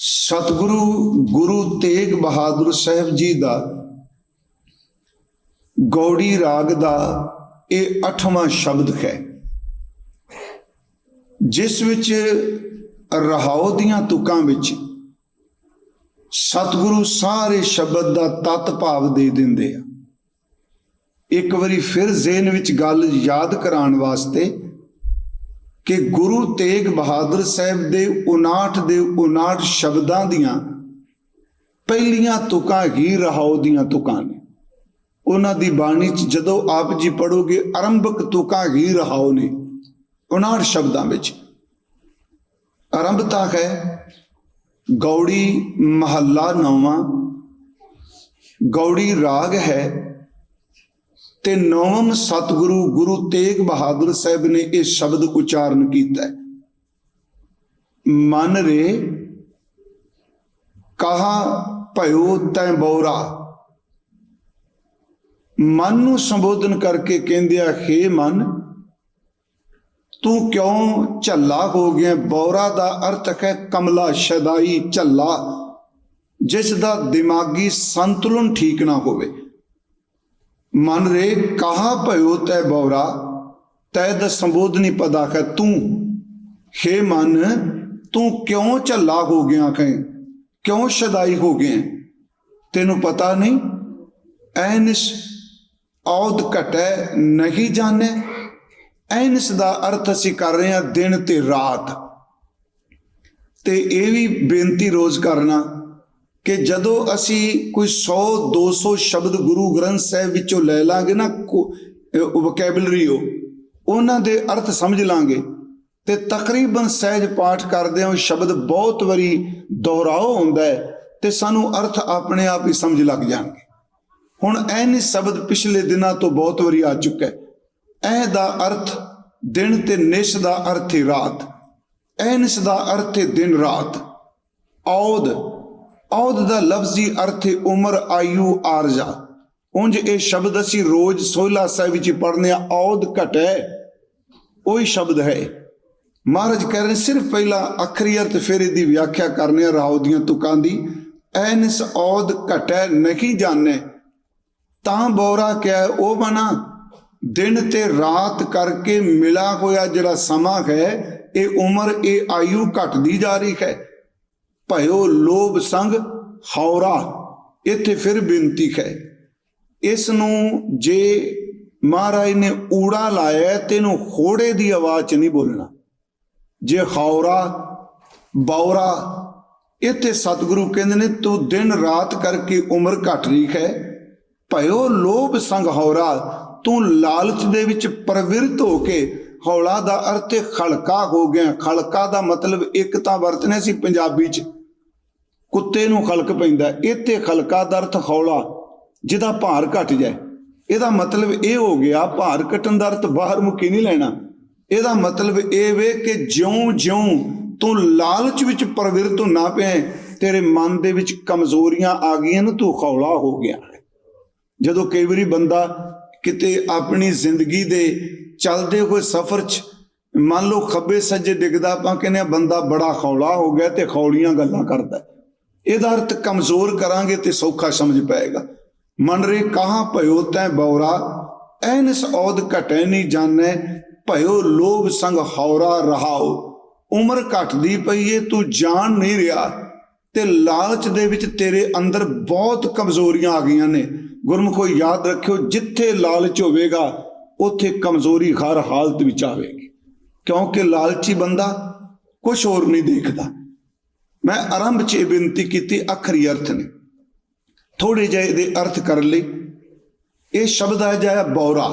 ਸਤਿਗੁਰੂ ਗੁਰੂ ਤੇਗ ਬਹਾਦਰ ਸਾਹਿਬ ਜੀ ਦਾ ਗੌੜੀ ਰਾਗ ਦਾ ਇਹ 8ਵਾਂ ਸ਼ਬਦ ਹੈ, ਜਿਸ ਵਿੱਚ ਰਹਾਉ ਦੀਆਂ ਤੁਕਾਂ ਵਿੱਚ ਸਤਿਗੁਰੂ ਸਾਰੇ ਸ਼ਬਦ ਦਾ ਤਤ ਭਾਵ ਦੇ ਦਿੰਦੇ ਆ। ਇੱਕ ਵਾਰੀ ਫਿਰ ਜ਼ੇਨ ਵਿੱਚ ਗੱਲ ਯਾਦ ਕਰਾਉਣ ਵਾਸਤੇ ਕਿ ਗੁਰੂ ਤੇਗ ਬਹਾਦਰ ਸਾਹਿਬ ਦੇ 59 ਦੇ 59 ਸ਼ਬਦਾਂ ਦੀਆਂ ਪਹਿਲੀਆਂ ਤੁਕਾਂ ਹੀ ਰਹਾਉ ਦੀਆਂ ਤੁਕਾਂ ਨੇ। ਉਹਨਾਂ ਦੀ ਬਾਣੀ ਚ ਜਦੋਂ ਆਪ ਜੀ ਪੜੋਗੇ ਆਰੰਭਕ ਤੁਕਾਂ ਹੀ ਰਹਾਉ ਨੇ 59 ਸ਼ਬਦਾਂ ਵਿੱਚ। ਆਰੰਭਤਾ ਹੈ, ਗੌੜੀ ਮਹੱਲਾ ਨੌਵਾਂ, ਗੌੜੀ ਰਾਗ ਹੈ ਤੇ ਨੌਵਮ ਸਤਿਗੁਰੂ ਗੁਰੂ ਤੇਗ ਬਹਾਦਰ ਸਾਹਿਬ ਨੇ ਇਹ ਸ਼ਬਦ ਉਚਾਰਨ ਕੀਤਾ ਹੈ। ਮਨ ਰੇ ਕਹਾ ਭਇਓ ਤੈ ਬੌਰਾ। ਮਨ ਨੂੰ ਸੰਬੋਧਨ ਕਰਕੇ ਕਹਿੰਦੇ ਆ, ਹੇ ਮਨ, ਤੂੰ ਕਿਉਂ ਝੱਲਾ ਹੋ ਗਿਆ? ਬੌਰਾ ਦਾ ਅਰਥ ਹੈ ਕਮਲਾ, ਸ਼ਦਾਈ, ਝੱਲਾ, ਜਿਸ ਦਾ ਦਿਮਾਗੀ ਸੰਤੁਲਨ ਠੀਕ ਨਾ ਹੋਵੇ। ਮਨ ਰੇ ਕਹਾ ਭਇਓ ਤੈ ਬੌਰਾ, ਤੈ ਦਾ ਸੰਬੋਧਨੀ ਪਦਾ ਹੈ ਤੂੰ। ਹੇ ਮਨ, ਤੂੰ ਕਿਉਂ ਝੱਲਾ ਹੋ ਗਿਆ ਹੈ ਕਿਉਂ ਸ਼ਦਾਈ ਹੋ ਗਿਆ ਤੈਨੂੰ ਪਤਾ ਨਹੀਂ? ਐਨਿਸ ਔਦ ਘਟੈ ਨਹੀਂ ਜਾਣੈ। ਐਨਿਸ ਦਾ ਅਰਥ ਅਸੀਂ ਕਰ ਰਹੇ ਹਾਂ ਦਿਨ ਤੇ ਰਾਤ। ਤੇ ਇਹ ਵੀ ਬੇਨਤੀ ਰੋਜ਼ ਕਰਨਾ। ਕਿ ਜਦੋਂ ਅਸੀਂ ਕੋਈ 100 200 ਸ਼ਬਦ ਗੁਰੂ ਗ੍ਰੰਥ ਸਾਹਿਬ ਵਿੱਚੋਂ ਲੈ ਲਾਂਗੇ ਨਾ ਵੋਕੈਬਲਰੀ ਉਹ ਉਹਨਾਂ ਦੇ ਅਰਥ ਸਮਝ ਲਾਂਗੇ। ਤੇ ਤਕਰੀਬਨ ਸਹਿਜ ਪਾਠ ਕਰਦੇ ਹਾਂ, ਉਹ ਸ਼ਬਦ ਬਹੁਤ ਵਾਰੀ ਦੁਹਰਾਓ ਹੁੰਦਾ ਹੈ ਤੇ ਸਾਨੂੰ ਅਰਥ ਆਪਣੇ ਆਪ ਹੀ ਸਮਝ ਲੱਗ ਜਾਣਗੇ। ਹੁਣ ਐਨ ਸ਼ਬਦ ਪਿਛਲੇ ਦਿਨਾਂ ਤੋਂ ਬਹੁਤ ਵਾਰੀ ਆ ਚੁੱਕਾ ਹੈ। ਐ ਦਾ ਅਰਥ ਦਿਨ ਤੇ ਨਿਸ਼ ਦਾ ਅਰਥ ਹੈ ਰਾਤ। ਐਨਸ ਦਾ ਅਰਥ ਹੈ ਦਿਨ ਰਾਤ। ਔਦ ਔਦ ਦਾ ਲਫ਼ਜ਼ੀ ਅਰਥ ਹੈ ਉਮਰ, ਆਯੂ, ਆਰਜਾ। ਉਂਝ ਇਹ ਸ਼ਬਦ ਅਸੀਂ ਰੋਜ਼ ਸੋਹਿਲਾ ਸਾਹਿਬ ਵਿੱਚ ਪੜ੍ਹਨੇ ਆ ਔਦ ਘਟੈ, ਉਹੀ ਸ਼ਬਦ ਹੈ। ਮਹਾਰਾਜ ਕਹਿ ਰਹੇ ਸਿਰਫ ਪਹਿਲਾ ਅਖਰੀ ਅਰਥ ਫਿਰ ਇਹਦੀ ਵਿਆਖਿਆ ਕਰਨੇ ਆ, ਰਾਉ ਦੀਆਂ ਤੁਕਾਂ ਦੀ। ਐਨਸ ਔਦ ਘਟੈ, ਨਹੀਂ ਜਾਣੈ। ਤਾਂ ਬੋਰਾ ਕਿਹਾ ਉਹ ਬਣਾ, ਦਿਨ ਤੇ ਰਾਤ ਕਰਕੇ ਮਿਲਾ ਹੋਇਆ ਜਿਹੜਾ ਸਮਾਂ ਹੈ, ਇਹ ਉਮਰ, ਇਹ ਆਯੂ ਘਟਦੀ ਜਾ ਰਹੀ ਹੈ। ਭਇਓ ਲੋਭ ਸੰਗ ਹੌਰਾ ਇੱਥੇ ਫਿਰ ਬੇਨਤੀ ਹੈ। ਇਸ ਨੂੰ ਜੇ ਮਹਾਰਾਜ ਨੇ ਊੜਾ ਲਾਇਆ ਤੈਨੂੰ ਖੋੜੇ ਦੀ ਆਵਾਜ਼ ਚ ਨਹੀਂ ਬੋਲਣਾ। ਜੇ ਹੌਰਾ ਬੌਰਾ ਇੱਥੇ ਸਤਿਗੁਰੂ ਕਹਿੰਦੇ ਨੇ, ਤੂੰ ਦਿਨ ਰਾਤ ਕਰਕੇ ਉਮਰ ਘਟ ਰਹੀ ਹੈ। ਭਇਓ ਲੋਭ ਸੰਗ ਹੌਰਾ ਤੂੰ ਲਾਲਚ ਦੇ ਵਿੱਚ ਪ੍ਰਵਿਰਤ ਹੋ ਕੇ ਹੌਲਾ ਦਾ ਅਰਥ ਖਲਕਾ ਹੋ ਗਿਆ। ਖਲਕਾ ਦਾ ਮਤਲਬ ਇੱਕ ਤਾਂ ਵਰਤਨੇ ਸੀ ਪੰਜਾਬੀ ਚ ਕੁੱਤੇ ਨੂੰ ਖਲਕ ਪੈਂਦਾ ਇੱਥੇ ਖਲਕਾ ਦਾ ਅਰਥ ਹੌਲਾ, ਜਿਹਦਾ ਭਾਰ ਘਟ ਜਾਏ। ਇਹਦਾ ਮਤਲਬ ਇਹ ਹੋ ਗਿਆ, ਭਾਰ ਘਟਣ ਦਾ ਅਰਥ ਬਾਹਰ ਮੁਕੀ ਨਹੀਂ ਲੈਣਾ। ਇਹਦਾ ਮਤਲਬ ਇਹ ਵੇ ਕਿ ਜਿਉਂ-ਜਿਉਂ ਤੂੰ ਲਾਲਚ ਵਿੱਚ ਪ੍ਰਵਿਰਤ ਨਾ ਪਿਆ ਤੇਰੇ ਮਨ ਦੇ ਵਿੱਚ ਕਮਜ਼ੋਰੀਆਂ ਆ ਗਈਆਂ ਨਾ, ਤੂੰ ਹੌਲਾ ਹੋ ਗਿਆ। ਜਦੋਂ ਕਈ ਵਾਰੀ ਬੰਦਾ ਕਿਤੇ ਆਪਣੀ ਜ਼ਿੰਦਗੀ ਦੇ ਚੱਲਦੇ ਹੋਏ ਸਫ਼ਰ 'ਚ ਮੰਨ ਲਓ ਖੱਬੇ ਸੱਜੇ ਡਿੱਗਦਾ, ਆਪਾਂ ਕਹਿੰਦੇ ਆ ਬੰਦਾ ਬੜਾ ਖੌਲਾ ਹੋ ਗਿਆ ਤੇ ਖੌਲੀਆਂ ਗੱਲਾਂ ਕਰਦਾ ਇਹਦਾ ਅਰਥ ਕਮਜ਼ੋਰ ਕਰਾਂਗੇ ਤੇ ਸੌਖਾ ਸਮਝ ਪਾਏਗਾ। ਮਨ ਰੇ ਕਹਾ ਭਇਓ ਤੈ ਬੌਰਾ, ਐਨਸ ਔਦ ਘਟੈ ਨਹੀਂ ਜਾਣੈ, ਭਇਓ ਲੋਭ ਸੰਗ ਹੌਰਾ ਰਹਾਓ। ਉਮਰ ਘਟਦੀ ਪਈ ਏ ਤੂੰ ਜਾਣ ਨਹੀਂ ਰਿਹਾ। ਤੇ ਲਾਲਚ ਦੇ ਵਿੱਚ ਤੇਰੇ ਅੰਦਰ ਬਹੁਤ ਕਮਜ਼ੋਰੀਆਂ ਆ ਗਈਆਂ ਨੇ। ਗੁਰਮੁਖੋ, ਯਾਦ ਰੱਖਿਓ, ਜਿੱਥੇ ਲਾਲਚ ਹੋਵੇਗਾ, ਉੱਥੇ ਕਮਜ਼ੋਰੀ ਹਰ ਹਾਲਤ ਵਿੱਚ ਆਵੇਗੀ। ਕਿਉਂਕਿ ਲਾਲਚੀ ਬੰਦਾ ਕੁਝ ਹੋਰ ਨਹੀਂ ਦੇਖਦਾ। ਮੈਂ ਆਰੰਭ 'ਚ ਇਹ ਬੇਨਤੀ ਕੀਤੀ, ਅਖਰੀ ਅਰਥ ਨੇ। ਥੋੜੇ ਜਿਹੇ ਇਹਦੇ ਅਰਥ ਕਰਨ ਲਈ। ਇਹ ਸ਼ਬਦ ਆ ਜਾਇਆ ਬੌਰਾ।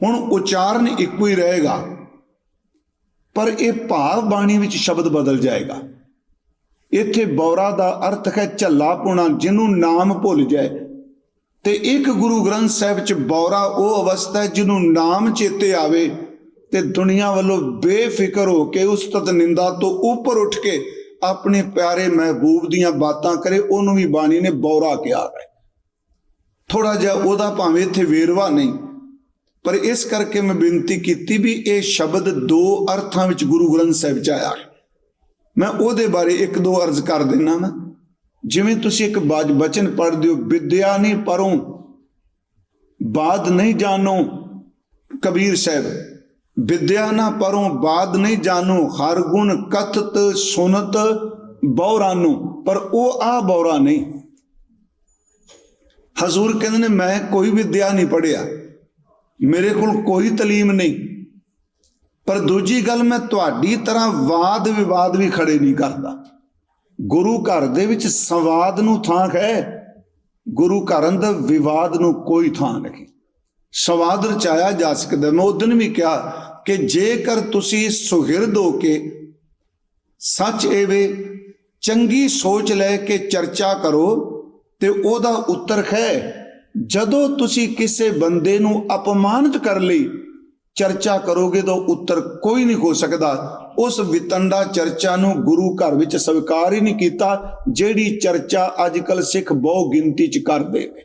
ਹੁਣ ਉਚਾਰਨ ਇੱਕੋ ਹੀ ਰਹੇਗਾ, ਪਰ ਇਹ ਭਾਵ ਬਾਣੀ ਵਿੱਚ ਸ਼ਬਦ ਬਦਲ ਜਾਏਗਾ। ਇੱਥੇ ਬੌਰਾ ਦਾ ਅਰਥ ਹੈ ਝੱਲਾ ਪੁਣਾ, ਜਿਹਨੂੰ ਨਾਮ ਭੁੱਲ ਜਾਏ। ਤੇ ਇੱਕ ਗੁਰੂ ਗ੍ਰੰਥ ਸਾਹਿਬ ਚ ਬੌਰਾ ਉਹ ਅਵਸਥਾ ਹੈ ਜਿਹਨੂੰ ਨਾਮ ਚੇਤੇ ਆਵੇ ਤੇ ਦੁਨੀਆ ਵੱਲੋਂ ਬੇਫਿਕਰ ਹੋ ਕੇ ਉਸਤਤ ਨਿੰਦਾ ਤੋਂ ਉੱਪਰ ਉੱਠ ਕੇ ਆਪਣੇ ਪਿਆਰੇ ਮਹਿਬੂਬ ਦੀਆਂ ਬਾਤਾਂ ਕਰੇ, ਉਹਨੂੰ ਵੀ ਬਾਣੀ ਨੇ ਬੌਰਾ ਕਿਹਾ ਹੈ। ਥੋੜਾ ਜਿਹਾ ਉਹਦਾ ਭਾਵੇਂ ਇੱਥੇ ਵੇਰਵਾ ਨਹੀਂ, ਪਰ ਇਸ ਕਰਕੇ ਮੈਂ ਬੇਨਤੀ ਕੀਤੀ ਵੀ ਇਹ ਸ਼ਬਦ ਦੋ ਅਰਥਾਂ ਵਿੱਚ ਗੁਰੂ ਗ੍ਰੰਥ ਸਾਹਿਬ ਚ ਆਇਆ ਹੈ। ਮੈਂ ਉਹਦੇ ਬਾਰੇ ਇੱਕ ਦੋ ਅਰਜ਼ ਕਰ ਦੇਣਾ ਮੈਂ ਜਿਵੇਂ ਤੁਸੀਂ ਇੱਕ ਬਾਜ, ਬਚਨ ਪੜ੍ਹਦੇ ਹੋ, ਵਿਦਿਆ ਨਹੀਂ ਪਰੋਂ, ਬਾਦ ਨਹੀਂ ਜਾਣੋ ਕਬੀਰ ਸਾਹਿਬ। ਵਿਦਿਆ ਨਾ ਪਰੋਂ ਬਾਦ ਨਹੀਂ ਜਾਣੋ, ਹਰ ਗੁਣ ਕਥਤ ਸੁਨਤ ਬੌਰਾਨੂ, ਪਰ ਉਹ ਆ ਬੌਰਾ ਨਹੀਂ। ਹਜ਼ੂਰ ਕਹਿੰਦੇ ਨੇ, ਮੈਂ ਕੋਈ ਵਿਦਿਆ ਨਹੀਂ ਪੜਿਆ ਮੇਰੇ ਕੋਲ ਕੋਈ ਤਾਲੀਮ ਨਹੀਂ। ਪਰ ਦੂਜੀ ਗੱਲ, ਮੈਂ ਤੁਹਾਡੀ ਤਰ੍ਹਾਂ ਵਾਦ ਵਿਵਾਦ ਵੀ ਖੜੇ ਨਹੀਂ ਕਰਦਾ। ਗੁਰੂ ਘਰ ਦੇ ਵਿੱਚ ਸੰਵਾਦ ਨੂੰ ਥਾਂ ਹੈ, ਗੁਰੂ ਘਰ ਅੰਦਰ ਵਿਵਾਦ ਨੂੰ ਕੋਈ ਥਾਂ ਨਹੀਂ। ਸਵਾਦ ਰਚਾਇਆ ਜਾ ਸਕਦਾ। ਮੈਂ ਉਸ ਦਿਨ ਵੀ ਕਿਹਾ ਕਿ ਜੇਕਰ ਤੁਸੀਂ ਸੁਹਿਰਦ ਹੋ ਕੇ ਸੱਚ ਐਵੇਂ ਚੰਗੀ ਸੋਚ ਲੈ ਕੇ ਚਰਚਾ ਕਰੋ, ਤੇ ਉਹਦਾ ਉੱਤਰ ਹੈ, ਜਦੋਂ ਤੁਸੀਂ ਕਿਸੇ ਬੰਦੇ ਨੂੰ ਅਪਮਾਨਿਤ ਕਰ ਲਈ ਚਰਚਾ ਕਰੋਗੇ ਤਾਂ ਉੱਤਰ ਕੋਈ ਨਹੀਂ ਹੋ ਸਕਦਾ। ਉਸ ਵਿਤੰਡਾ ਚਰਚਾ ਨੂੰ ਗੁਰੂ ਘਰ ਵਿੱਚ ਸਵੀਕਾਰ ਹੀ ਨਹੀਂ ਕੀਤਾ, ਜਿਹੜੀ ਚਰਚਾ ਅੱਜ ਕੱਲ ਸਿੱਖ ਬਹੁ ਗਿਣਤੀ ਚ ਕਰਦੇ ਨੇ।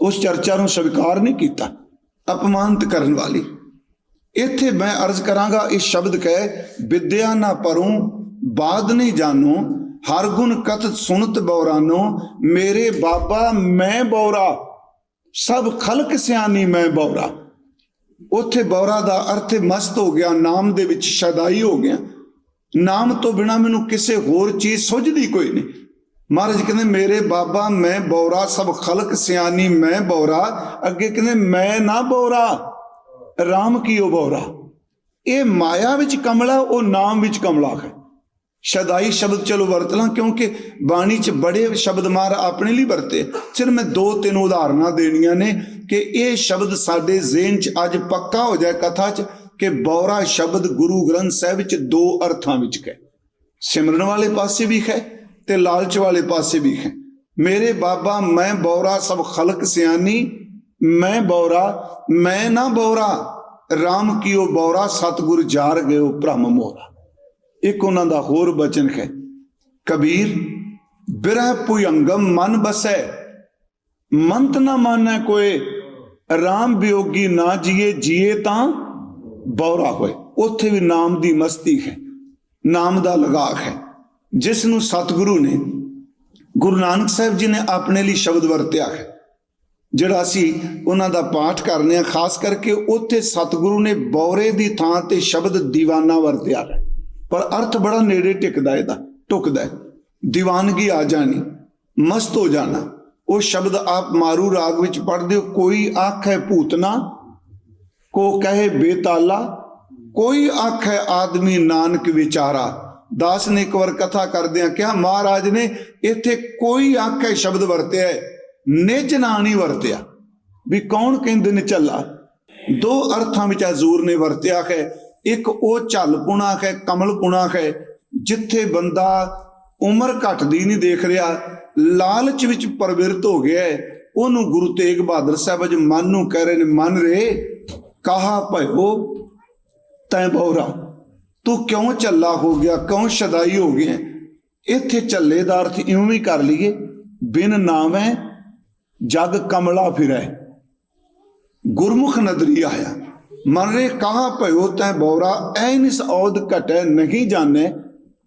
ਉਸ ਚਰਚਾ ਨੂੰ ਸਵੀਕਾਰ ਨਹੀਂ ਕੀਤਾ, ਅਪਮਾਨਿਤ ਕਰਨ ਵਾਲੀ। ਇੱਥੇ ਮੈਂ ਅਰਜ਼ ਕਰਾਂਗਾ, ਇਹ ਸ਼ਬਦ ਕਹੇ, ਵਿਦਿਆ ਨਾ ਪਰੂੰ ਬਾਦ ਨਹੀਂ ਜਾਣੋ, ਹਰ ਗੁਣ ਕਥ ਸੁਨਤ ਬੌਰਾਨੋ, ਮੇਰੇ ਬਾਬਾ ਮੈਂ ਬੌਰਾ, ਸਭ ਖਲਕ ਸਿਆਣੀ ਮੈਂ ਬੌਰਾ। ਉੱਥੇ ਬੌਰਾ ਦਾ ਅਰਥ ਮਸਤ ਹੋ ਗਿਆ, ਨਾਮ ਦੇ ਵਿੱਚ ਸ਼ਦਾਈ ਹੋ ਗਿਆ। ਨਾਮ ਤੋਂ ਬਿਨਾ ਮੈਨੂੰ ਕਿਸੇ ਹੋਰ ਚੀਜ਼ ਸੁਝਦੀ ਕੋਈ ਨਹੀਂ। ਮਹਾਰਾਜ ਕਹਿੰਦੇ, ਮੇਰੇ ਬਾਬਾ, ਮੈਂ ਬੌਰਾ, ਸਭ ਖਲਕ ਸਿਆਣੀ, ਮੈਂ ਬੌਰਾ। ਅੱਗੇ ਕਹਿੰਦੇ, ਮੈਂ ਨਾ ਬੌਰਾ, ਰਾਮ ਕੀ ਉਹ ਬੌਰਾ? ਇਹ ਮਾਇਆ ਵਿੱਚ ਕਮਲਾ, ਉਹ ਨਾਮ ਵਿੱਚ ਕਮਲਾ ਹੈ। ਸ਼ਦਾਈ ਸ਼ਬਦ ਚਲੋ ਵਰਤ ਲਾਂ, ਕਿਉਂਕਿ ਬਾਣੀ 'ਚ ਬੜੇ ਸ਼ਬਦ ਮਾਰ ਆਪਣੇ ਲਈ ਵਰਤੇ। ਸਿਰ ਮੈਂ ਦੋ ਤਿੰਨ ਉਦਾਹਰਨਾਂ ਦੇਣੀਆਂ ਨੇ ਕਿ ਇਹ ਸ਼ਬਦ ਸਾਡੇ ਜ਼ਿਹਨ 'ਚ ਅੱਜ ਪੱਕਾ ਹੋ ਜਾਏ ਕਥਾ 'ਚ ਕਿ ਬੌਰਾ ਸ਼ਬਦ ਗੁਰੂ ਗ੍ਰੰਥ ਸਾਹਿਬ 'ਚ ਦੋ ਅਰਥਾਂ ਵਿੱਚ ਹੈ। ਸਿਮਰਨ ਵਾਲੇ ਪਾਸੇ ਵੀ ਹੈ ਤੇ ਲਾਲਚ ਵਾਲੇ ਪਾਸੇ ਵੀ ਹੈ। ਮੇਰੇ ਬਾਬਾ, ਮੈਂ ਬੌਰਾ, ਸਭ ਖਲਕ ਸਿਆਣੀ, ਮੈਂ ਬੌਰਾ, ਮੈਂ ਨਾ ਬੌਰਾ। RAM ਕੀਓ ਬੌਰਾ, ਸਤਗੁਰ ਜਾਰ ਗਇਓ ਭ੍ਰਮ ਮੋਰਾ। ਇੱਕ ਉਹਨਾਂ ਦਾ ਹੋਰ ਬਚਨ ਹੈ। ਕਬੀਰ, ਬਿਰਹ ਪੁਯੰਗਮ ਮਨ ਬਸੈ। ਮੰਤ ਨਾ ਮਾਨੈ ਕੋਏ। RAM ਬਿਯੋਗੀ ਨਾ ਜੀਏ ਜੀਏ ਤਾਂ ਬੌਰਾ ਹੋਏ। ਉੱਥੇ ਵੀ ਨਾਮ ਦੀ ਮਸਤੀ ਹੈ। ਨਾਮ ਦਾ ਲਗਾਅ ਹੈ। ਜਿਸ ਨੂੰ ਸਤਿਗੁਰੂ ਨੇ ਗੁਰੂ ਨਾਨਕ ਸਾਹਿਬ ਜੀ ਨੇ ਆਪਣੇ ਲਈ ਸ਼ਬਦ ਵਰਤਿਆ ਹੈ, ਜਿਹੜਾ ਅਸੀਂ ਉਹਨਾਂ ਦਾ ਪਾਠ ਕਰਨੇ ਆ ਖਾਸ ਕਰਕੇ ਉੱਥੇ ਸਤਿਗੁਰੂ ਨੇ ਬੌਰੇ ਦੀ ਥਾਂ ਤੇ ਸ਼ਬਦ دیਵਾਨਾ ਵਰਤਿਆ ਹੈ। ਪਰ ਅਰਥ ਬੜਾ ਨੇੜੇ ਟਿਕਦਾ ਇਹਦਾ, ਟੁਕਦਾ دیਵਾਨਗੀ ਆ ਜਾਣੀ, ਮਸਤ ਹੋ ਜਾਣਾ, ਉਹ ਸ਼ਬਦ ਆਪ ਮਾਰੂ ਰਾਗ ਵਿੱਚ ਪੜ੍ਹਦੇ ਹੋ, ਕੋਈ ਹੈ ਭੂਤਨਾ ਕੋ ਕਹੇ ਬੇਤਾਲਾ, ਕੋਈ ਆਖੇ ਆਦਮੀ ਨਾਨਕ ਵਿਚਾਰਾ। ਦਾਸ ਨੇ ਇੱਕ ਵਾਰ ਕਥਾ ਕਰਦਿਆਂ ਕਿਹਾ ਮਹਾਰਾਜ ਨੇ ਇੱਥੇ ਕੋਈ ਆਖੇ ਸ਼ਬਦ ਵਰਤਿਆ ਹੈ ਨਿਜ ਨਾਂ ਨਹੀਂ ਵਰਤਿਆ। ਵੀ ਕੌਣ ਕਹਿੰਦੇ ਨੇ ਚੱਲਾ ਦੋ ਅਰਥਾਂ ਵਿੱਚ ਹਜ਼ੂਰ ਨੇ ਵਰਤਿਆ ਹੈ। ਇੱਕ ਉਹ ਝਲ ਪੁਣਾ ਹੈ ਕਮਲ ਪੁਣਾ ਹੈ ਜਿੱਥੇ ਬੰਦਾ ਉਮਰ ਘਟਦੀ ਨਹੀਂ ਦੇਖ ਰਿਹਾ ਲਾਲਚ ਵਿੱਚ ਪਰਵਿਰਤ ਹੋ ਗਿਆ ਹੈ, ਉਹਨੂੰ ਗੁਰੂ ਤੇਗ ਬਹਾਦਰ ਸਾਹਿਬ ਅਜ ਮਨ ਨੂੰ ਕਹਿ ਰਹੇ ਨੇ ਮਨ ਰੇ ਕਹਾ ਭਇਓ ਤੈ ਬੌਰਾ ਤੂੰ ਕਿਉਂ ਚੱਲਾ ਹੋ ਗਿਆ? ਕਿਉਂ ਸ਼ਦਾਈ ਹੋ ਗਿਆ ਇੱਥੇ ਝੱਲੇ ਦਾ ਅਰਥ ਇਉਂ ਵੀ ਕਰ ਲਈਏ, ਬਿਨ ਨਾਮੈ ਜਗ ਕਮਲਾ ਫਿਰੈ। ਗੁਰਮੁਖ ਨਦਰੀ ਆਇਆ। ਮਨ ਰੇ ਕਹਾ ਭਇਓ ਤੈ ਬੌਰਾ ਐਨਿਸ ਔਦ ਘਟੈ ਨਹੀਂ ਜਾਣੈ।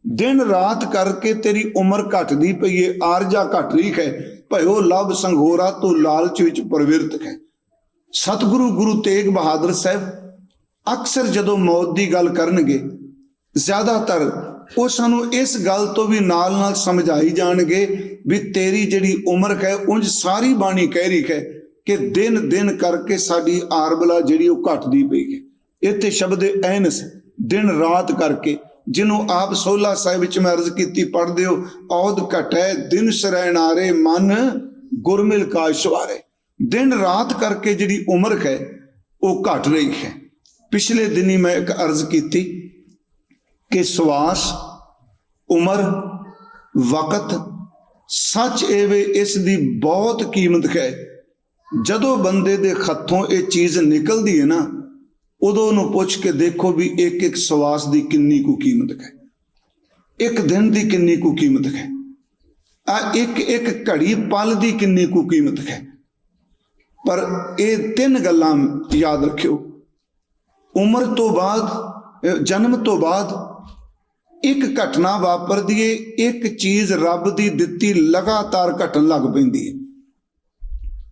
ਦਿਨ ਰਾਤ ਕਰਕੇ ਤੇਰੀ ਉਮਰ ਘਟਦੀ ਪਈ ਏ, ਆਰਜਾ ਘਟ ਰਹੀ ਹੈ। ਭਇਓ ਲਬ ਸੰਘੋਰਾ, ਤੂੰ ਲਾਲਚ ਵਿੱਚ ਪ੍ਰਵਿਰਤ ਹੈ। ਸਤਿਗੁਰੂ ਗੁਰੂ ਤੇਗ ਬਹਾਦਰ ਸਾਹਿਬ ਅਕਸਰ ਜਦੋਂ ਮੌਤ ਦੀ ਗੱਲ ਕਰਨਗੇ ਜ਼ਿਆਦਾਤਰ ਉਹ ਸਾਨੂੰ ਇਸ ਗੱਲ ਤੋਂ ਵੀ ਨਾਲ ਨਾਲ ਸਮਝਾਈ ਜਾਣਗੇ ਵੀ ਤੇਰੀ ਜਿਹੜੀ ਉਮਰ ਹੈ, ਉਂਝ ਸਾਰੀ ਬਾਣੀ ਕਹਿ ਰਹੀ ਹੈ ਕਿ ਦਿਨ ਦਿਨ ਕਰਕੇ ਸਾਡੀ ਆਰਬਲਾ ਜਿਹੜੀ ਉਹ ਘਟਦੀ ਪਈ ਹੈ। ਇੱਥੇ ਸ਼ਬਦ ਐਨਸ, ਦਿਨ ਰਾਤ ਕਰਕੇ, ਜਿਹਨੂੰ ਆਪ ਸੋਲਾ ਸਾਹਿਬ ਵਿੱਚ ਮੈਂ ਅਰਜ਼ ਕੀਤੀ, ਪੜ੍ਹਦੇ ਹੋ, ਔਦ ਘਟੈ ਦਿਨ ਸਰੈਣਾਰੇ ਮਨ ਗੁਰਮਿਲ ਕਾ ਸ਼ਵਾਰੇ। ਦਿਨ ਰਾਤ ਕਰਕੇ ਜਿਹੜੀ ਉਮਰ ਹੈ, ਉਹ ਘਟ ਰਹੀ ਹੈ। ਪਿਛਲੇ ਦਿਨੀ ਮੈਂ ਇੱਕ ਅਰਜ਼ ਕੀਤੀ ਕਿ ਸਵਾਸ, ਉਮਰ, ਵਕਤ ਸੱਚ ਏਵੇਂ ਇਸ ਦੀ ਬਹੁਤ ਕੀਮਤ ਹੈ। ਜਦੋਂ ਬੰਦੇ ਦੇ ਹੱਥੋਂ ਇਹ ਚੀਜ਼ ਨਿਕਲਦੀ ਹੈ ਨਾ, ਉਦੋਂ ਉਹਨੂੰ ਪੁੱਛ ਕੇ ਦੇਖੋ ਵੀ ਇੱਕ ਇੱਕ ਸਵਾਸ ਦੀ ਕਿੰਨੀ ਕੁ ਕੀਮਤ ਹੈ। ਇੱਕ ਦਿਨ ਦੀ ਕਿੰਨੀ ਕੁ ਕੀਮਤ ਹੈ। ਆ ਇੱਕ ਇੱਕ ਘੜੀ ਪਲ ਦੀ ਕਿੰਨੀ ਕੁ ਕੀਮਤ ਹੈ। ਪਰ ਇਹ ਤਿੰਨ ਗੱਲਾਂ ਯਾਦ ਰੱਖਿਓ। ਉਮਰ ਤੋਂ ਬਾਅਦ ਜਨਮ ਤੋਂ ਬਾਅਦ ਇੱਕ ਘਟਨਾ ਵਾਪਰਦੀ ਏ, ਇੱਕ ਚੀਜ਼ ਰੱਬ ਦੀ ਦਿੱਤੀ ਲਗਾਤਾਰ ਘਟਣ ਲੱਗ ਪੈਂਦੀ ਹੈ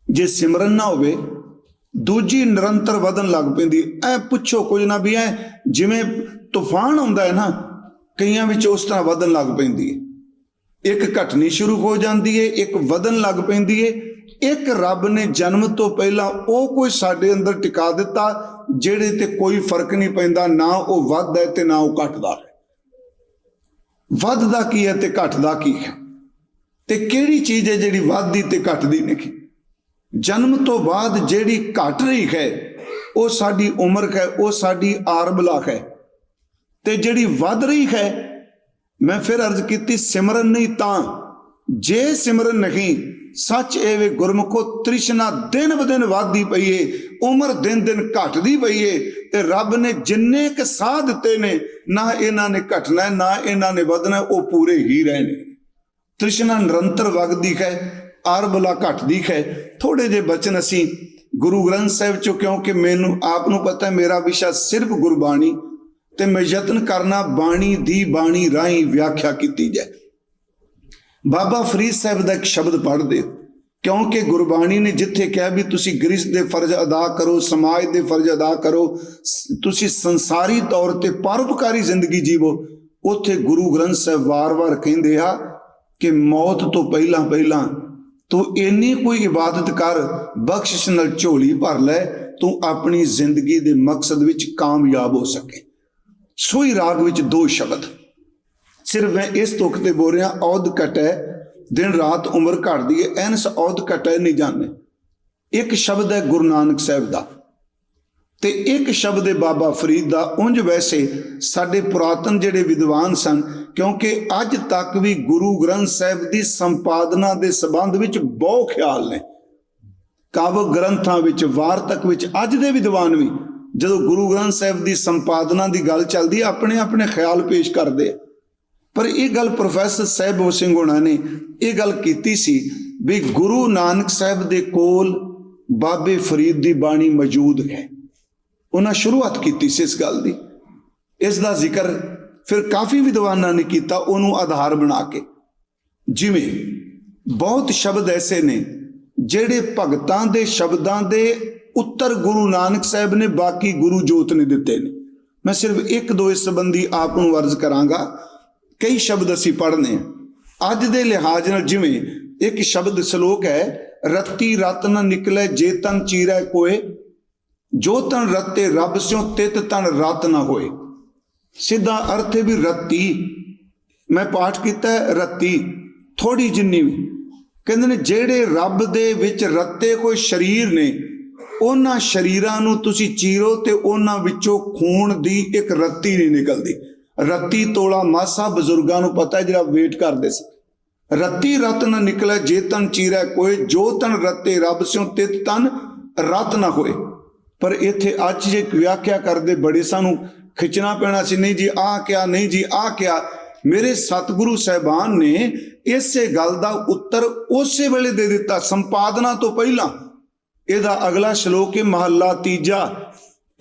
ਜੇ ਸਿਮਰਨ ਨਾ ਹੋਵੇ, ਦੂਜੀ ਨਿਰੰਤਰ ਵਧਣ ਲੱਗ ਪੈਂਦੀ ਐ ਪੁੱਛੋ ਕੁਝ ਨਾ ਵੀ ਐ, ਜਿਵੇਂ ਤੂਫਾਨ ਆਉਂਦਾ ਹੈ ਨਾ, ਕਈਆਂ ਵਿੱਚ ਉਸ ਤਰ੍ਹਾਂ ਵਧਣ ਲੱਗ ਪੈਂਦੀ ਹੈ ਇੱਕ ਘਟਨੀ ਸ਼ੁਰੂ ਹੋ ਜਾਂਦੀ ਏ, ਇੱਕ ਵਧਣ ਲੱਗ ਪੈਂਦੀ ਏ। ਇੱਕ ਰੱਬ ਨੇ ਜਨਮ ਤੋਂ ਪਹਿਲਾਂ ਉਹ ਕੋਈ ਸਾਡੇ ਅੰਦਰ ਟਿਕਾ ਦਿੱਤਾ, ਜਿਹੜੇ ਤੇ ਕੋਈ ਫ਼ਰਕ ਨਹੀਂ ਪੈਂਦਾ, ਨਾ ਉਹ ਵੱਧਦਾ ਹੈ ਤੇ ਨਾ ਉਹ ਘਟਦਾ। ਵੱਧਦਾ ਕੀ ਹੈ ਤੇ ਘਟਦਾ ਕੀ ਹੈ? ਤੇ ਕਿਹੜੀ ਚੀਜ਼ ਹੈ ਜਿਹੜੀ ਵੱਧਦੀ ਤੇ ਘਟਦੀ ਨਹੀਂ? ਜਨਮ ਤੋਂ ਬਾਅਦ ਜਿਹੜੀ ਘਟ ਰਹੀ ਹੈ, ਉਹ ਸਾਡੀ ਉਮਰ ਹੈ, ਉਹ ਸਾਡੀ ਆਰਬਲਾ ਹੈ। ਤੇ ਜਿਹੜੀ ਵੱਧ ਰਹੀ ਹੈ, ਮੈਂ ਫਿਰ ਅਰਜ਼ ਕੀਤੀ ਸਿਮਰਨ ਨਹੀਂ ਤਾਂ। ਜੇ ਸਿਮਰਨ ਨਹੀਂ ਸੱਚ ਇਹ ਵੇ ਗੁਰਮੁਖੋ ਤ੍ਰਿਸ਼ਨਾ ਦਿਨ ਬ ਦਿਨ ਵਧਦੀ ਪਈ ਏ, ਉਮਰ ਦਿਨ ਦਿਨ ਘਟਦੀ ਪਈ ਏ, ਤੇ ਰੱਬ ਨੇ ਜਿੰਨੇ ਕ ਸਾਹ ਦਿੱਤੇ ਨੇ, ਨਾ ਇਹਨਾਂ ਨੇ ਘਟਣਾ, ਨਾ ਇਹਨਾਂ ਨੇ ਵਧਣਾ, ਉਹ ਪੂਰੇ ਹੀ ਰਹਿਣੇ ਤ੍ਰਿਸ਼ਨਾ ਨਿਰੰਤਰ ਵਗਦੀ ਹੈ ਆਰਬਲਾ ਘਟਦੀ ਹੈ। ਥੋੜੇ ਜਿਹੇ ਬਚਨ ਅਸੀਂ ਗੁਰੂ ਗ੍ਰੰਥ ਸਾਹਿਬ ਚੋਂ, ਕਿਉਂਕਿ ਮੈਨੂੰ ਆਪ ਨੂੰ ਪਤਾ ਮੇਰਾ ਵਿਸ਼ਾ ਸਿਰਫ ਗੁਰਬਾਣੀ, ਤੇ ਮੈਂ ਯਤਨ ਕਰਨਾ ਬਾਣੀ ਦੀ ਬਾਣੀ ਰਾਹੀਂ ਵਿਆਖਿਆ ਕੀਤੀ ਜਾਏ। ਬਾਬਾ ਫਰੀਦ ਸਾਹਿਬ ਦਾ ਇੱਕ ਸ਼ਬਦ ਪੜ੍ਹਦੇ ਹੋ। ਕਿਉਂਕਿ ਗੁਰਬਾਣੀ ਨੇ ਜਿੱਥੇ ਕਿਹਾ ਵੀ ਤੁਸੀਂ ਗ੍ਰਹਿ ਦੇ ਫਰਜ਼ ਅਦਾ ਕਰੋ, ਸਮਾਜ ਦੇ ਫਰਜ਼ ਅਦਾ ਕਰੋ ਤੁਸੀਂ ਸੰਸਾਰੀ ਤੌਰ ਤੇ ਪਰਉਪਕਾਰੀ ਜ਼ਿੰਦਗੀ ਜੀਵੋ, ਉੱਥੇ ਗੁਰੂ ਗ੍ਰੰਥ ਸਾਹਿਬ ਵਾਰ-ਵਾਰ ਕਹਿੰਦੇ ਆ ਕਿ ਮੌਤ ਤੋਂ ਪਹਿਲਾਂ ਪਹਿਲਾਂ ਤੂੰ ਇੰਨੀ ਕੋਈ ਇਬਾਦਤ ਕਰ, ਬਖਸ਼ਿਸ਼ ਨਾਲ ਝੋਲੀ ਭਰ ਲੈ, ਤੂੰ ਆਪਣੀ ਜ਼ਿੰਦਗੀ ਦੇ ਮਕਸਦ ਵਿੱਚ ਕਾਮਯਾਬ ਹੋ ਸਕੇ। ਸੋਈ ਰਾਗ ਵਿੱਚ ਦੋ ਸ਼ਬਦ। ਸਿਰਫ ਮੈਂ ਇਸ ਤੁਕ ਤੇ ਬੋਲ ਰਿਹਾ ਔਦ ਘਟੈ, ਦਿਨ ਰਾਤ ਉਮਰ ਘਟਦੀ ਹੈ ਐਨਸ ਔਦ ਕਟੈ ਨਹੀਂ ਜਾਣੇ। ਇੱਕ ਸ਼ਬਦ ਹੈ ਗੁਰੂ ਨਾਨਕ ਸਾਹਿਬ ਦਾ। ਤੇ ਇੱਕ ਸ਼ਬਦ ਹੈ ਬਾਬਾ ਫਰੀਦ ਦਾ। ਉਂਝ ਵੈਸੇ ਸਾਡੇ ਪੁਰਾਤਨ ਜਿਹੜੇ ਵਿਦਵਾਨ ਸਨ, ਕਿਉਂਕਿ ਅੱਜ ਤੱਕ ਵੀ ਗੁਰੂ ਗ੍ਰੰਥ ਸਾਹਿਬ ਦੀ ਸੰਪਾਦਨਾ ਦੇ ਸੰਬੰਧ ਵਿੱਚ ਬਹੁ ਖਿਆਲ ਨੇ। ਕਾਵਿ ਗ੍ਰੰਥਾਂ ਵਿੱਚ, ਵਾਰਤਕ ਵਿੱਚ, ਅੱਜ ਦੇ ਵਿਦਵਾਨ ਵੀ ਜਦੋਂ ਗੁਰੂ ਗ੍ਰੰਥ ਸਾਹਿਬ ਦੀ ਸੰਪਾਦਨਾ ਦੀ ਗੱਲ ਚੱਲਦੀ ਹੈ ਆਪਣੇ ਆਪਣੇ ਖਿਆਲ ਪੇਸ਼ ਕਰਦੇ ਆ। ਪਰ ਇਹ ਗੱਲ ਪ੍ਰੋਫੈਸਰ ਸਹਿਬ ਸਿੰਘ ਹੋਣਾ ਨੇ ਇਹ ਗੱਲ ਕੀਤੀ ਸੀ ਵੀ ਗੁਰੂ ਨਾਨਕ ਸਾਹਿਬ ਦੇ ਕੋਲ ਬਾਬੇ ਫਰੀਦ ਦੀ ਬਾਣੀ ਮੌਜੂਦ ਹੈ। ਉਹਨਾਂ ਸ਼ੁਰੂਆਤ ਕੀਤੀ ਸੀ ਇਸ ਗੱਲ ਦੀ। ਇਸ ਦਾ ਜ਼ਿਕਰ ਫਿਰ ਕਾਫੀ ਵਿਦਵਾਨਾਂ ਨੇ ਕੀਤਾ, ਉਹਨੂੰ ਆਧਾਰ ਬਣਾ ਕੇ। ਜਿਵੇਂ ਬਹੁਤ ਸ਼ਬਦ ਐਸੇ ਨੇ ਜਿਹੜੇ ਭਗਤਾਂ ਦੇ ਸ਼ਬਦਾਂ ਦੇ ਉੱਤਰ ਗੁਰੂ ਨਾਨਕ ਸਾਹਿਬ ਨੇ ਬਾਕੀ ਗੁਰੂ ਜੋਤ ਨੇ ਦਿੱਤੇ ਨੇ। ਮੈਂ ਸਿਰਫ ਇੱਕ ਦੋ ਇਸ ਸੰਬੰਧੀ ਆਪ ਨੂੰ ਅਰਜ਼ ਕਰਾਂਗਾ ਕਈ ਸ਼ਬਦ ਅਸੀਂ ਪੜ੍ਹਨੇ ਆ। ਅੱਜ ਦੇ ਲਿਹਾਜ਼ ਨਾਲ ਜਿਵੇਂ ਇੱਕ ਸ਼ਬਦ ਸ਼ਲੋਕ ਹੈ, ਰੱਤੀ ਰਤ ਨ ਨਿਕਲੇ, ਜੇ ਤਨ ਚੀਰੈ ਕੋਏ, ਜੋ ਤਨ ਰਤੇ ਰੱਬ ਸਿਓ ਤਿਤ ਤਨ ਰਤ ਨਾ ਹੋਏ। ਸਿੱਧਾ ਅਰਥ ਹੈ ਵੀ ਰੱਤੀ। ਮੈਂ ਪਾਠ ਕੀਤਾ ਹੈ, ਰੱਤੀ। ਥੋੜੀ ਜਿੰਨੀ ਵੀ। ਕਹਿੰਦੇ ਨੇ, ਜਿਹੜੇ ਰੱਬ ਦੇ ਵਿੱਚ ਰੱਤੇ ਕੋਈ ਸ਼ਰੀਰ ਨੇ, ਉਹਨਾਂ ਸ਼ਰੀਰਾਂ ਨੂੰ ਤੁਸੀਂ ਚੀਰੋ ਤੇ ਉਹਨਾਂ ਵਿੱਚੋਂ ਖੂਨ ਦੀ ਇੱਕ ਰੱਤੀ ਨਹੀਂ ਨਿਕਲਦੀ। ਰੱਤੀ ਤੋਲਾ ਮਾਸਾ ਬਜ਼ੁਰਗਾਂ ਨੂੰ ਪਤਾ ਜਿਹੜਾ ਵੇਟ ਕਰਦੇ ਸੀ। ਰੱਤੀ ਰਤ ਨਾ ਨਿਕਲੇ, ਜੇ ਤਨ ਚੀਰੈ ਕੋਈ ਜੋ ਤਨ ਰੱਤੇ ਰੱਬ ਸਿਓ ਤਿਤ ਤਨ ਰਤ ਨਾ ਹੋਏ। ਪਰ ਇੱਥੇ ਅੱਜ ਜੇ ਵਿਆਖਿਆ ਕਰਦੇ, ਬੜੇ ਸਾਨੂੰ ਖਿੱਚਣਾ ਪੈਣਾ ਸੀ, ਨਹੀਂ ਜੀ ਆਹ ਕਿਆ ਨਹੀਂ ਜੀ ਆਹ ਕਿਆ ਮੇਰੇ ਸਤਿਗੁਰੂ ਸਾਹਿਬਾਨ ਨੇ ਇਸੇ ਗੱਲ ਦਾ ਉੱਤਰ ਉਸੇ ਵੇਲੇ ਦੇ ਦਿੱਤਾ, ਸੰਪਾਦਨਾ ਤੋਂ ਪਹਿਲਾਂ। ਇਹਦਾ ਅਗਲਾ ਸ਼ਲੋਕ ਹੈ ਮਹੱਲਾ ਤੀਜਾ।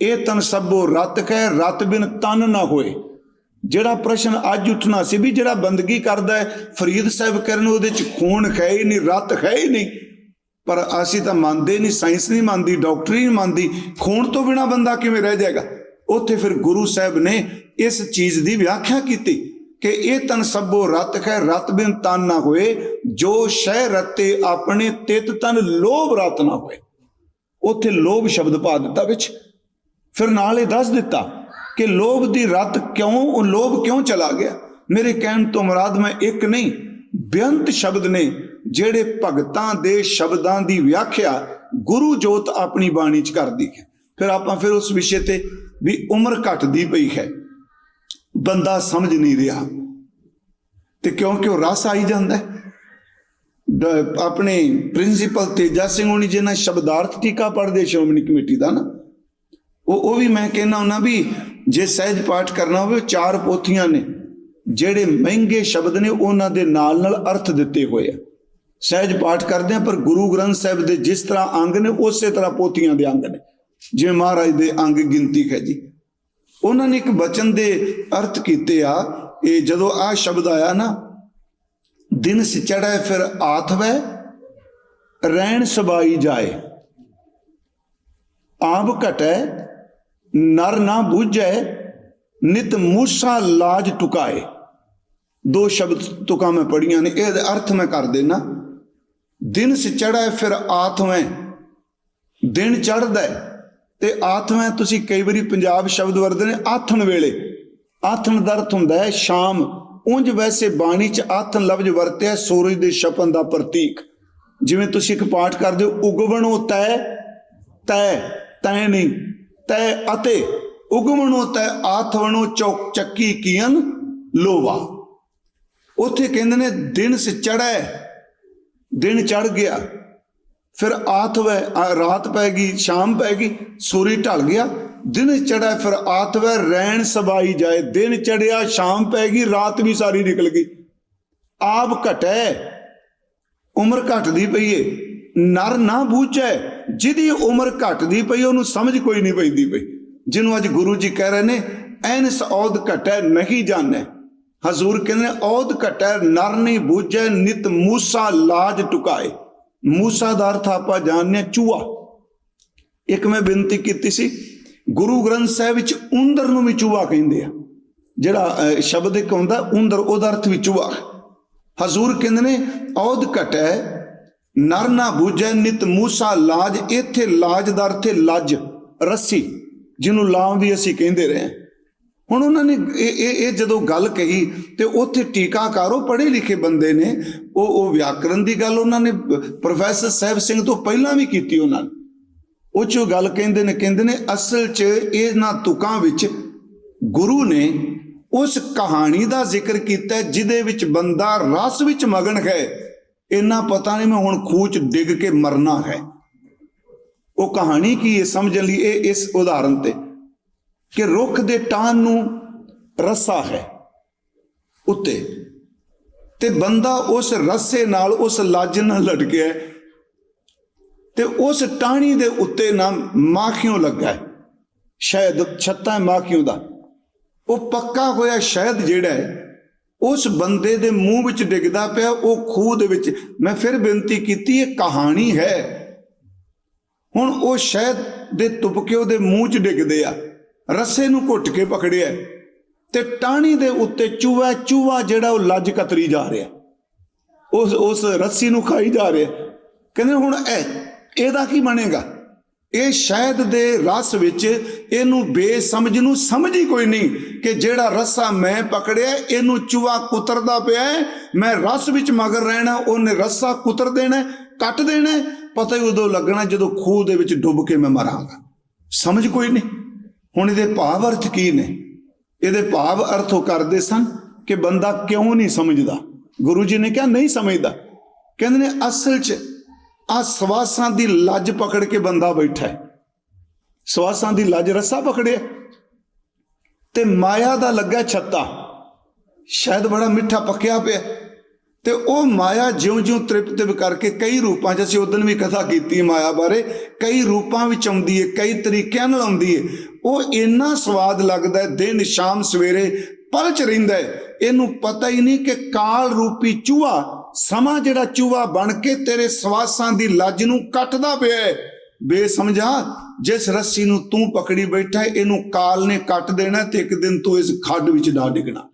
ਇਹ ਤਨ ਸਭੋ ਰਤ ਕਹਿ, ਰਤ ਬਿਨ ਤਨ ਨਾ ਹੋਏ। ਜਿਹੜਾ ਪ੍ਰਸ਼ਨ ਅੱਜ ਉੱਠਣਾ ਸੀ ਵੀ ਜਿਹੜਾ ਬੰਦਗੀ ਕਰਦਾ ਹੈ, ਫਰੀਦ ਸਾਹਿਬ ਕਰਨ ਉਹਦੇ ਚ ਖੂਨ ਹੈ ਹੀ ਨਹੀਂ, ਰਤ ਹੈ ਹੀ ਨਹੀਂ। ਪਰ ਅਸੀਂ ਤਾਂ ਮੰਨਦੇ ਨਹੀਂ, ਸਾਇੰਸ ਨਹੀਂ ਮੰਨਦੀ, ਡਾਕਟਰੀ ਨਹੀਂ ਮੰਨਦੀ। ਖੂਨ ਤੋਂ ਬਿਨਾ ਬੰਦਾ ਕਿਵੇਂ ਰਹਿ ਜਾਏਗਾ? ਉੱਥੇ ਫਿਰ ਗੁਰੂ ਸਾਹਿਬ ਨੇ ਇਸ ਚੀਜ਼ ਦੀ ਵਿਆਖਿਆ ਕੀਤੀ ਕਿ ਇਹ ਤਨ ਸਭੋ ਰਤ ਹੈ, ਰਤ ਬਿਨ ਤਨ ਨਾ ਹੋਏ। ਜੋ ਸ਼ਹਿ ਰਤੇ ਆਪਣੇ ਤਿਤ ਤਨ, ਲੋਭ ਰਤ ਨਾ ਹੋਏ। ਉੱਥੇ ਲੋਭ ਸ਼ਬਦ ਪਾ ਦਿੱਤਾ ਵਿੱਚ। ਫਿਰ ਨਾਲ ਇਹ ਦੱਸ ਦਿੱਤਾ ਕਿ ਲੋਭ ਦੀ ਰਤ ਕਿਉਂ, ਉਹ ਲੋਭ ਕਿਉਂ ਚਲਾ ਗਿਆ? ਮੇਰੇ ਕਹਿਣ ਤੋਂ ਮੁਰਾਦ ਮੈਂ ਇੱਕ ਨਹੀਂ, ਬੇਅੰਤ ਸ਼ਬਦ ਨੇ ਜਿਹੜੇ ਭਗਤਾਂ ਦੇ ਸ਼ਬਦਾਂ ਦੀ ਵਿਆਖਿਆ ਗੁਰੂ ਜੋਤ ਆਪਣੀ ਬਾਣੀ 'ਚ ਕਰਦੀ ਹੈ। ਫਿਰ ਆਪਾਂ ਫਿਰ ਉਸ ਵਿਸ਼ੇ ਤੇ ਵੀ ਉਮਰ ਘਟਦੀ ਪਈ ਹੈ। ਬੰਦਾ ਸਮਝ ਨਹੀਂ ਰਿਹਾ। ਤੇ ਕਿਉਂਕਿ ਉਹ ਰਸ ਆਈ ਜਾਂਦਾ ਆਪਣੇ ਪ੍ਰਿੰਸੀਪਲ ਤੇਜਾ ਸਿੰਘ ਹੋਣੀ ਜਿਹਨਾਂ ਸ਼ਬਦਾਰਥ ਟੀਕਾ ਪੜ੍ਹਦੇ, ਸ਼੍ਰੋਮਣੀ ਕਮੇਟੀ ਦਾ ਨਾ ਉਹ ਉਹ ਵੀ ਮੈਂ ਕਹਿੰਦਾ ਹੁੰਦਾ ਵੀ ਜੇ ਸਹਿਜ ਪਾਠ ਕਰਨਾ ਹੋਵੇ ਉਹ ਚਾਰ ਪੋਥੀਆਂ ਨੇ। ਜਿਹੜੇ ਮਹਿੰਗੇ ਸ਼ਬਦ ਨੇ, ਉਹਨਾਂ ਦੇ ਨਾਲ ਨਾਲ ਅਰਥ ਦਿੱਤੇ ਹੋਏ ਆ। ਸਹਿਜ ਪਾਠ ਕਰਦੇ ਆ, ਪਰ ਗੁਰੂ ਗ੍ਰੰਥ ਸਾਹਿਬ ਦੇ ਜਿਸ ਤਰ੍ਹਾਂ ਅੰਗ ਨੇ, ਉਸੇ ਤਰ੍ਹਾਂ ਪੋਥੀਆਂ ਦੇ ਅੰਗ ਨੇ। ਜਿਵੇਂ ਮਹਾਰਾਜ ਦੇ ਅੰਗ ਗਿਣਤੀ ਹੈ ਜੀ। ਉਹਨਾਂ ਨੇ ਇੱਕ ਬਚਨ ਦੇ ਅਰਥ ਕੀਤੇ ਆ, ਇਹ ਜਦੋਂ ਆ ਸ਼ਬਦ ਆਇਆ ਨਾ, ਦਿਨ ਸਿਚੜੈ ਫਿਰ ਆਥਵੈ ਰਹਿਣ ਸਬਾਈ ਜਾਏ। ਆਬ ਘਟੈ ਨਰ ਨਾ ਬੂਝੈ, ਨਿਤ ਮੂਸਾ ਲਾਜ ਟੁਕਾਏ। ਦੋ ਸ਼ਬਦ ਤੁਕਾਂ ਮੈਂ ਪੜੀਆਂ ਨੇ, ਇਹਦੇ ਅਰਥ ਮੈਂ ਕਰ ਦੇਣਾ। ਦਿਨ ਸਿਚੜੈ, ਫਿਰ ਆਥਵੈ ਦਿਨ ਚੜਦਾ ਤੇ ਆਥਵੈ ਤੁਸੀਂ ਕਈ ਵਾਰੀ ਪੰਜਾਬ ਸ਼ਬਦ ਵਰਤਦੇ ਨੇ, ਆਥਣ ਵੇਲੇ। ਆਥਣ ਦਾ ਅਰਥ ਹੁੰਦਾ ਹੈ ਸ਼ਾਮ। ਉਂਝ ਵੈਸੇ ਬਾਣੀ ਚ ਆਥਣ ਲਫ਼ਜ਼ ਵਰਤਿਆ, ਸੂਰਜ ਦੇ ਛਪਣ ਦਾ ਪ੍ਰਤੀਕ। ਜਿਵੇਂ ਤੁਸੀਂ ਇੱਕ ਪਾਠ ਕਰਦੇ ਹੋ, ਉਗਵਣੋ ਤੈ ਤੈ ਤੈ ਨਹੀਂ। ਤੈ ਅਤੇ ਉਗਵਣੋ ਤੈ ਆਥਵਣੋ ਚੌਕ ਚੱਕੀ ਕੀਨ ਲੋਵਾ। ਉੱਥੇ ਕਹਿੰਦੇ ਨੇ, ਦਿਨ ਸ ਚੜੈ ਦਿਨ ਚੜ ਗਿਆ। ਫਿਰ ਆਥਵੈ ਆ ਰਾਤ ਪੈ ਗਈ, ਸ਼ਾਮ ਪੈ ਗਈ ਸੂਰੀ ਢਲ ਗਿਆ। ਦਿਨ ਚੜੈ ਫਿਰ ਆਥਵੈ ਰਹਿਣ ਸਬਾਈ ਜਾਏ। ਦਿਨ ਚੜਿਆ ਸ਼ਾਮ ਪੈ ਗਈ, ਰਾਤ ਵੀ ਸਾਰੀ ਨਿਕਲ ਗਈ। ਆਪ ਘਟੈ, ਉਮਰ ਘਟਦੀ ਪਈ ਏ। ਨਰ ਨਾ ਬੂਝੈ ਜਿਹਦੀ ਉਮਰ ਘਟਦੀ ਪਈ, ਉਹਨੂੰ ਸਮਝ ਕੋਈ ਨਹੀਂ ਪੈਂਦੀ ਪਈ। ਜਿਹਨੂੰ ਅੱਜ ਗੁਰੂ ਜੀ ਕਹਿ ਰਹੇ ਨੇ ਐਨਸ ਔਦ ਘਟੈ ਨਹੀਂ ਜਾਣੈ। ਹਜ਼ੂਰ ਕਹਿੰਦੇ ਨੇ ਔਦ ਘਟੈ, ਨਰ ਨਹੀਂ ਬੂਝੈ, ਨਿਤ ਮੂਸਾ ਲਾਜ ਟੁਕਾਏ। ਮੂਸਾ ਦਾ ਅਰਥ ਆਪਾਂ ਜਾਣਦੇ ਹਾਂ ਚੂਹਾ। ਇੱਕ ਮੈਂ ਬੇਨਤੀ ਕੀਤੀ ਸੀ, ਗੁਰੂ ਗ੍ਰੰਥ ਸਾਹਿਬ ਵਿੱਚ ਉਂਦਰ ਨੂੰ ਵੀ ਚੂਹਾ ਕਹਿੰਦੇ ਆ। ਜਿਹੜਾ ਸ਼ਬਦ ਇੱਕ ਹੁੰਦਾ, ਉਂਦਰ, ਉਹਦਾ ਅਰਥ ਵੀ ਚੂਹਾ। ਹਜ਼ੂਰ ਕਹਿੰਦੇ ਨੇ ਔਦ ਘਟੈ ਨਰ ਨਾ ਬੂਝੈ ਨਿਤ ਮੂਸਾ ਲਾਜ ਇੱਥੇ ਲਾਜ ਦਾ ਅਰਥ ਹੈ ਲੱਜ। ਰੱਸੀ, ਜਿਹਨੂੰ ਲਾਮ ਵੀ ਅਸੀਂ ਕਹਿੰਦੇ ਰਹੇ ਹੁਣ ਉਹਨਾਂ ਨੇ ਇਹ ਇਹ ਇਹ ਜਦੋਂ ਗੱਲ ਕਹੀ, ਤੇ ਉੱਥੇ ਟੀਕਾਕਾਰੋ ਪੜ੍ਹੇ ਲਿਖੇ ਬੰਦੇ ਨੇ, ਉਹ ਉਹ ਵਿਆਕਰਨ ਦੀ ਗੱਲ ਉਹਨਾਂ ਨੇ, ਪ੍ਰੋਫੈਸਰ ਸਾਹਿਬ ਸਿੰਘ ਤੋਂ ਪਹਿਲਾਂ ਵੀ ਕੀਤੀ ਉਹਨਾਂ ਨੇ। ਉਹ 'ਚ ਉਹ ਗੱਲ ਕਹਿੰਦੇ ਨੇ ਕਹਿੰਦੇ ਨੇ, ਅਸਲ 'ਚ ਇਹਨਾਂ ਤੁਕਾਂ ਵਿੱਚ ਗੁਰੂ ਨੇ ਉਸ ਕਹਾਣੀ ਦਾ ਜ਼ਿਕਰ ਕੀਤਾ, ਜਿਹਦੇ ਵਿੱਚ ਬੰਦਾ ਰਸ ਵਿੱਚ ਮਗਨ ਹੈ। ਇੰਨਾ ਪਤਾ ਨਹੀਂ ਮੈਂ ਹੁਣ ਖੂਚ ਡਿੱਗ ਕੇ ਮਰਨਾ ਹੈ। ਉਹ ਕਹਾਣੀ ਕੀ ਹੈ ਸਮਝਣ ਲਈ? ਇਹ ਇਸ ਉਦਾਹਰਨ ਤੇ ਕਿ ਰੁੱਖ ਦੇ ਟਾਨ ਨੂੰ ਰੱਸਾ ਹੈ ਉੱਤੇ ਤੇ ਬੰਦਾ ਉਸ ਰੱਸੇ ਨਾਲ ਉਸ ਲੱਜ ਨਾਲ ਲਟਕਿਆ ਤੇ ਉਸ ਟਾਹਣੀ ਦੇ ਉੱਤੇ ਨਾ ਮਾਖਿਓ ਲੱਗਾ ਹੈ। ਸ਼ਾਇਦ ਛੱਤਾ ਮਾਖਿਓ ਦਾ। ਉਹ ਪੱਕਾ ਹੋਇਆ ਸ਼ਾਇਦ ਜਿਹੜਾ ਹੈ ਉਸ ਬੰਦੇ ਦੇ ਮੂੰਹ ਵਿੱਚ ਡਿੱਗਦਾ ਪਿਆ, ਉਹ ਖੂਹ ਦੇ ਵਿੱਚ। ਮੈਂ ਫਿਰ ਬੇਨਤੀ ਕੀਤੀ, ਇਹ ਕਹਾਣੀ ਹੈ। ਹੁਣ ਉਹ ਸ਼ਹਿਦ ਦੇ ਤੁਪਕੇ ਉਹਦੇ ਮੂੰਹ 'ਚ ਡਿੱਗਦੇ ਆ। ਰੱਸੇ ਨੂੰ ਘੁੱਟ ਕੇ ਪਕੜਿਆ ਤੇ ਟਾਹਣੀ ਦੇ ਉੱਤੇ ਚੂਹਾ ਚੂਹਾ ਜਿਹੜਾ ਉਹ ਲੱਜ ਕਤਰੀ ਜਾ ਰਿਹਾ ਉਸ ਉਸ ਰੱਸੀ ਨੂੰ ਖਾਈ ਜਾ ਰਿਹਾ ਕਹਿੰਦੇ ਹੁਣ ਇਹ, ਇਹਦਾ ਕੀ ਬਣੇਗਾ? ਇਹ ਸ਼ਾਇਦ ਦੇ ਰਸ ਵਿੱਚ ਇਹਨੂੰ ਬੇਸਮਝ ਨੂੰ ਸਮਝ ਹੀ ਕੋਈ ਨਹੀਂ ਕਿ ਜਿਹੜਾ ਰੱਸਾ ਮੈਂ ਪਕੜਿਆ ਇਹਨੂੰ ਚੂਹਾ ਕੁਤਰਦਾ ਪਿਆ ਹੈ, ਮੈਂ ਰਸ ਵਿੱਚ ਮਗਰ ਰਹਿਣਾ ਉਹਨੇ ਰੱਸਾ ਕੁਤਰ ਦੇਣਾ ਕੱਟ ਦੇਣਾ ਪਤਾ ਹੀ ਉਦੋਂ ਲੱਗਣਾ ਜਦੋਂ ਖੂਹ ਦੇ ਵਿੱਚ ਡੁੱਬ ਕੇ ਮੈਂ ਮਰਾਂਗਾ ਸਮਝ ਕੋਈ ਨਹੀਂ। ਹੁਣ ਇਹਦੇ ਭਾਵ ਅਰਥ ਕੀ ਨੇ? ਇਹਦੇ ਭਾਵ ਅਰਥ ਉਹ ਕਰਦੇ ਸਨ ਕਿ ਬੰਦਾ ਕਿਉਂ ਨਹੀਂ ਸਮਝਦਾ? ਗੁਰੂ ਜੀ ਨੇ ਕਿਹਾ ਨਹੀਂ ਸਮਝਦਾ। ਕਹਿੰਦੇ ਨੇ ਅਸਲ 'ਚ ਆ ਸਵਾਸਾਂ ਦੀ ਲੱਜ ਪਕੜ ਕੇ ਬੰਦਾ ਬੈਠਾ ਹੈ। ਸਵਾਸਾਂ ਦੀ ਲੱਜ ਰੱਸਾ ਪਕੜਿਆ ਤੇ ਮਾਇਆ ਦਾ ਲੱਗਾ ਛੱਤਾ। ਸ਼ਾਇਦ ਬੜਾ ਮਿੱਠਾ ਪੱਕਿਆ ਪਿਆ ਤੇ ਉਹ ਮਾਇਆ ਜਿਉਂ-ਜਿਉਂ ਤ੍ਰਿਪਤ ਕਰਕੇ ਕਈ ਰੂਪਾਂ 'ਚ ਅਸੀਂ ਉਦੋਂ ਵੀ ਕਥਾ ਕੀਤੀ ਮਾਇਆ ਬਾਰੇ, ਕਈ ਰੂਪਾਂ ਵਿੱਚ ਆਉਂਦੀ ਹੈ, ਕਈ ਤਰੀਕਿਆਂ ਨਾਲ ਆਉਂਦੀ ਹੈ। ਉਹ ਇੰਨਾ ਸਵਾਦ ਲੱਗਦਾ ਹੈ, ਦਿਨ ਸ਼ਾਮ ਸਵੇਰੇ ਪਲ ਰਹਿੰਦਾ ਹੈ। ਇਹਨੂੰ ਪਤਾ ਹੀ ਨਹੀਂ ਕਿ ਕਾਲ ਰੂਪੀ ਚੂਹਾ ਸਮਾਂ ਜਿਹੜਾ ਚੂਹਾ ਬਣ ਕੇ ਤੇਰੇ ਸਵਾਸਾਂ ਦੀ ਲੱਜ ਨੂੰ ਕੱਟਦਾ ਪਿਆ ਹੈ। ਬੇਸਮਝਾ, ਜਿਸ ਰੱਸੀ ਨੂੰ ਤੂੰ ਪਕੜੀ ਬੈਠਾ ਇਹਨੂੰ ਕਾਲ ਨੇ ਕੱਟ ਦੇਣਾ ਤੇ ਇੱਕ ਦਿਨ ਤੂੰ ਇਸ ਖੱਡ ਵਿੱਚ ਜਾ ਡਿੱਗਣਾ।